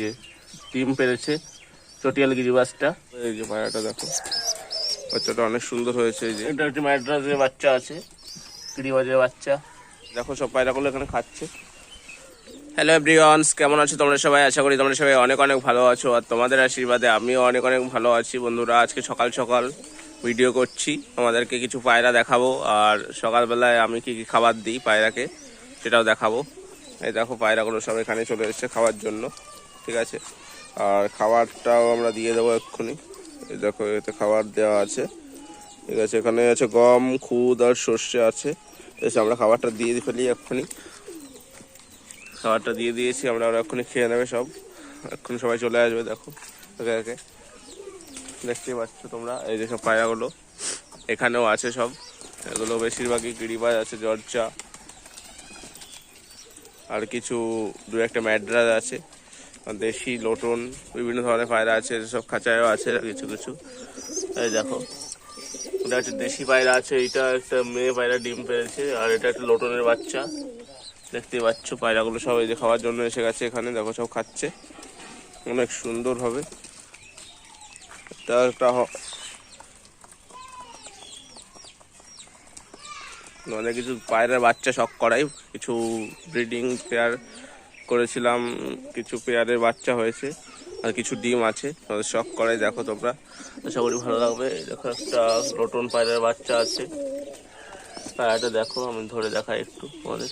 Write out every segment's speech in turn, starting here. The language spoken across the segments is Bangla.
যে টিম পেরেছে। চটিয়াল গিরিবাসটা এই যে পায়রাটা দেখো। বাচ্চাটা অনেক সুন্দর হয়েছে এই যে। এটা হচ্ছে ম্যাড্রাসের বাচ্চা আছে। গিরিবাজের বাচ্চা। দেখো সব পায়রাগুলো এখানে খাচ্ছে। হ্যালো এভরিওয়ানস কেমন আছো তোমরা সবাই? আশা করি তোমরা সবাই অনেক অনেক ভালো আছো আর তোমাদের আশীর্বাদে আমিও অনেক অনেক ভালো আছি। বন্ধুরা আজকে সকাল সকাল ভিডিও করছি। তোমাদেরকে কিছু পায়রা দেখাবো আর সকালবেলায় আমি কি কি খাবার দিই পায়রাকে সেটাও দেখাবো। এই দেখো পায়রাগুলো সব এখানে চলে এসেছে খাওয়ার জন্য। ঠিক আছে। আর খাবারটাও আমরা দিয়ে দেবো এক্ষুনি। দেখো, এতে খাবার দেওয়া আছে। ঠিক আছে, এখানে আছে গম, খুদ আর সর্ষে আছে। এসে আমরা খাবারটা দিয়ে ফেলি এক্ষুনি। খাবারটা দিয়ে দিয়েছি, আমরা ওরা এক্ষুনি খেয়ে নেবে সব। এক্ষুনি সবাই চলে আসবে, দেখো। একে একে দেখতেই পাচ্ছ তোমরা, এই যে সব পায়রাগুলো এখানেও আছে সব। এগুলো বেশিরভাগই গিরিবাজ আছে, জর্জা। আর কিছু, দু একটা ম্যাড্রাস আছে। দেশি লোটন, বিভিন্ন ধরনের পায়রা আছে সব খাঁচায়ও আছে, কিছু কিছু। এই দেখো, এটা হচ্ছে দেশি পায়রা আছে এটা একটা মেয়ে পায়রা ডিম পেয়েছে আর এটা একটা লোটনের বাচ্চা। দেখতেই পাচ্ছ পায়রাগুলো সব এই যে খাওয়ার জন্য এসে গেছে এখানে, দেখো সব খাচ্ছে। অনেক সুন্দর হবে। একটা অনেক কিছু পায়রার বাচ্চা শখ করাই, কিছু ব্রিডিং পেয়ার করেছিলাম, কিছু পেয়ারের বাচ্চা হয়েছে আর কিছু ডিম আছে, তোমাদের শখ করাই দেখো তোমরা। আশা করি ভালো লাগবে। দেখো একটা লোটন পায়রার বাচ্চা আছে। পায়রাটা দেখো, আমি ধরে দেখাই একটু তোমাদের।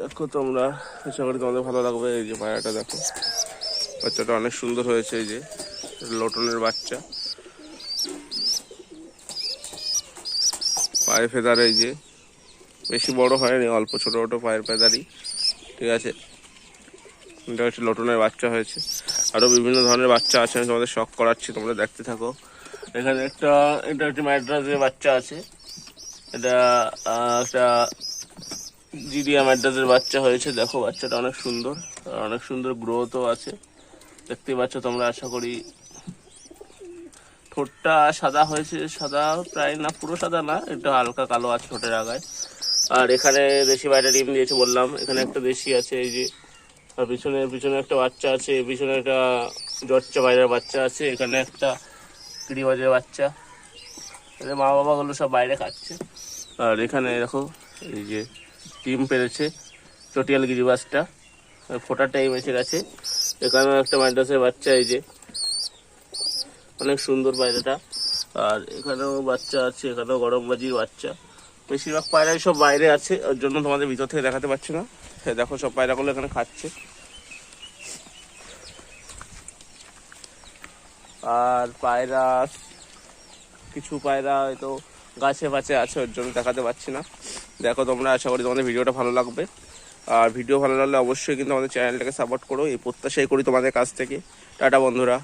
দেখো তোমরা, আশা করি তোমাদের ভালো লাগবে। এই যে পায়রাটা দেখো, বাচ্চাটা অনেক সুন্দর হয়েছে এই যে লোটনের বাচ্চা। পায়ের ফেদার এই যে। বেশি বড় হয়নি, অল্প ছোট ছোট পায়ের ফেদারই ঠিক আছে? এটা হচ্ছে লোটনের বাচ্চা হয়েছে। আরও বিভিন্ন ধরনের বাচ্চা আছে, আমি তোমাদের শখ করাচ্ছি, তোমরা দেখতে থাকো। এখানে একটা, এটা হচ্ছে ম্যাড্রাসের বাচ্চা আছে। এটা একটা জিডিয়া ম্যাড্রাসের বাচ্চা হয়েছে। দেখো, বাচ্চাটা অনেক সুন্দর, আর অনেক সুন্দর গ্রোথও আছে। দেখতে পাচ্ছ তোমরা, আশা করি ঠোঁটটা সাদা হয়েছে, সাদা প্রায় না, পুরো সাদা না, একটু হালকা কালো আছে ঠোঁটের আগায়। আর এখানে দেশি বাইরে ডিম দিয়েছে বললাম। এখানে একটা দেশি আছে, এই যে, আর পিছনে পিছনে একটা বাচ্চা আছে, পিছনে একটা জচ্চা বাইরের বাচ্চা আছে, এখানে একটা কিড়িবাজের বাচ্চা। এদের মা বাবাগুলো সব বাইরে খাচ্ছে। আর এখানে দেখো, এই যে, ডিম পেরেছে, চটিয়াল গিরিবাসটা। ফোটার টাইম এসে গেছে এখানেও একটা মাদ্রাসের বাচ্চা, এই যে, অনেক সুন্দর পায়রাটা আর এখানেও বাচ্চা আছে, এখানেও গরম বাজির বাচ্চা। বেশিরভাগ পায়রাই সব বাইরে আছে, ওর জন্য তোমাদের ভিতর থেকে দেখাতে পারছি না। হ্যাঁ দেখো সব পায়রাগুলো এখানে খাচ্ছে। আর পায়রা, কিছু পায়রা হয়তো গাছে ফাছে আছে, ওর জন্য দেখাতে পারছি না। দেখো তোমরা, আশা করি তোমাদের ভিডিওটা ভালো লাগবে। আর ভিডিও ভালো লাগলে অবশ্যই কিন্তু আমাদের চ্যানেলটাকে সাপোর্ট করো। এই প্রত্যাশাই করি তোমাদের কাছ থেকে। টাটা বন্ধুরা।